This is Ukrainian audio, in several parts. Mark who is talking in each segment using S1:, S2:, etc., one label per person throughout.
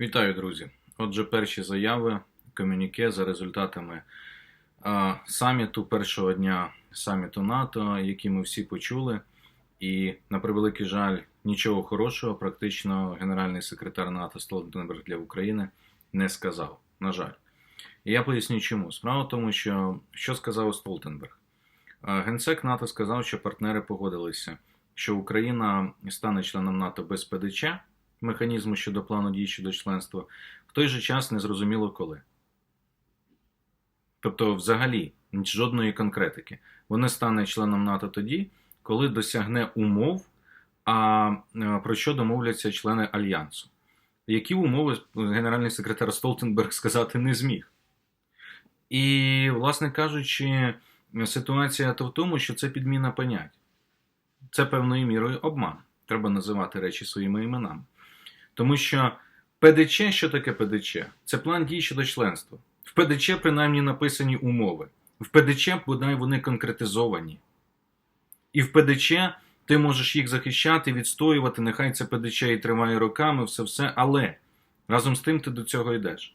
S1: Вітаю, друзі! Отже, перші заяви комюніке за результатами а, саміту першого дня саміту НАТО, які ми всі почули. І на превеликий жаль, нічого хорошого, практично генеральний секретар НАТО Столтенберг для України не сказав. На жаль, і я поясню, чому. Справа в тому, що що сказав Столтенберг. Генсек НАТО сказав, що партнери погодилися, що Україна стане членом НАТО без ПДЧ механізму щодо плану дій щодо членства, в той же час не зрозуміло коли. Тобто, взагалі, жодної конкретики. Вони стане членом НАТО тоді, коли досягне умов, а е, про що домовляться члени Альянсу. Які умови генеральний секретар Столтенберг сказати не зміг. І, власне кажучи, ситуація то в тому, що це підміна понять. Це певною мірою обман. Треба називати речі своїми іменами. Тому що ПДЧ, що таке ПДЧ? Це план дій щодо членства. В ПДЧ принаймні написані умови. В ПДЧ, бодай вони конкретизовані. І в ПДЧ ти можеш їх захищати, відстоювати, нехай це ПДЧ і триває роками, все-все, але разом з тим ти до цього йдеш.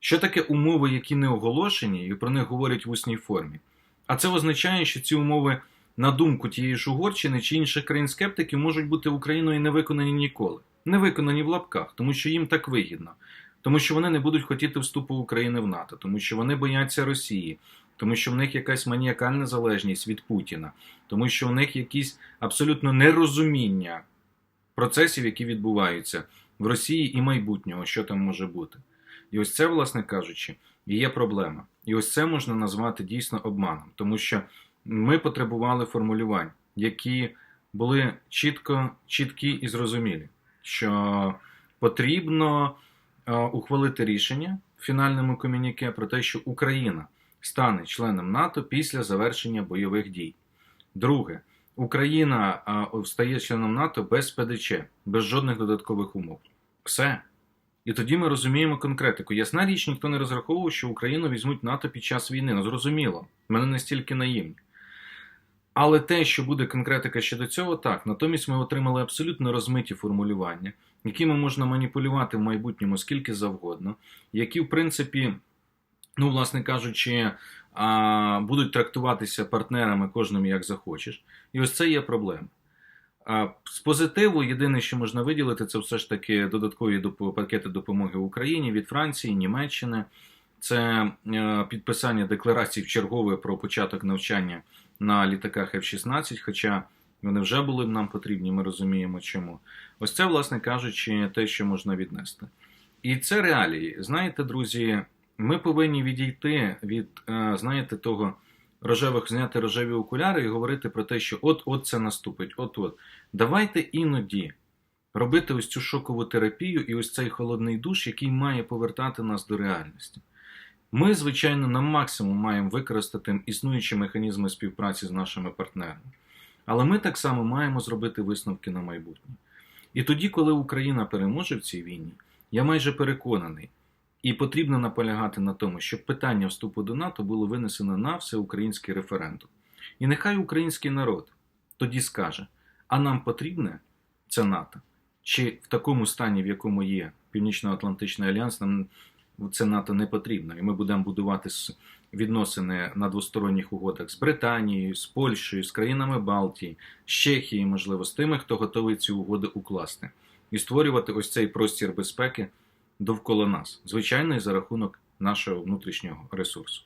S1: Що таке умови, які не оголошені, і про них говорять в усній формі? А це означає, що ці умови, на думку тієї ж Угорщини чи інших країн скептиків, можуть бути Україною не виконані ніколи не виконані в лапках, тому що їм так вигідно, тому що вони не будуть хотіти вступу України в НАТО, тому що вони бояться Росії, тому що в них якась маніакальна залежність від Путіна, тому що в них якісь абсолютно нерозуміння процесів, які відбуваються в Росії і майбутнього, що там може бути. І ось це, власне кажучи, є проблема. І ось це можна назвати дійсно обманом, тому що ми потребували формулювань, які були чітко, чіткі і зрозумілі що потрібно е, ухвалити рішення в фінальному комюніке про те, що Україна стане членом НАТО після завершення бойових дій. Друге, Україна е, стає членом НАТО без ПДЧ, без жодних додаткових умов. Все. І тоді ми розуміємо конкретику. Ясна річ, ніхто не розраховував, що Україну візьмуть НАТО під час війни. Ну зрозуміло, мене настільки наївні. Але те, що буде конкретика щодо цього, так. Натомість ми отримали абсолютно розмиті формулювання, якими можна маніпулювати в майбутньому скільки завгодно, які, в принципі, ну, власне кажучи, будуть трактуватися партнерами кожним як захочеш. І ось це є проблема. З позитиву, єдине, що можна виділити, це все ж таки додаткові пакети допомоги Україні від Франції, Німеччини. Це е, підписання декларації в чергове про початок навчання на літаках F-16, хоча вони вже були б нам потрібні, ми розуміємо чому. Ось це, власне кажучи, те, що можна віднести. І це реалії. Знаєте, друзі, ми повинні відійти від, е, знаєте, того рожевих, зняти рожеві окуляри і говорити про те, що от-от це наступить, от-от. Давайте іноді. Робити ось цю шокову терапію і ось цей холодний душ, який має повертати нас до реальності. Ми, звичайно, на максимум маємо використати існуючі механізми співпраці з нашими партнерами. Але ми так само маємо зробити висновки на майбутнє. І тоді, коли Україна переможе в цій війні, я майже переконаний, і потрібно наполягати на тому, щоб питання вступу до НАТО було винесено на всеукраїнський референдум. І нехай український народ тоді скаже: а нам потрібне це НАТО? Чи в такому стані, в якому є Північно-Атлантичний альянс, нам це НАТО не потрібно. І ми будемо будувати відносини на двосторонніх угодах з Британією, з Польщею, з країнами Балтії, з Чехії, можливо, з тими, хто готовий ці угоди укласти, і створювати ось цей простір безпеки довкола нас, звичайно, і за рахунок нашого внутрішнього ресурсу.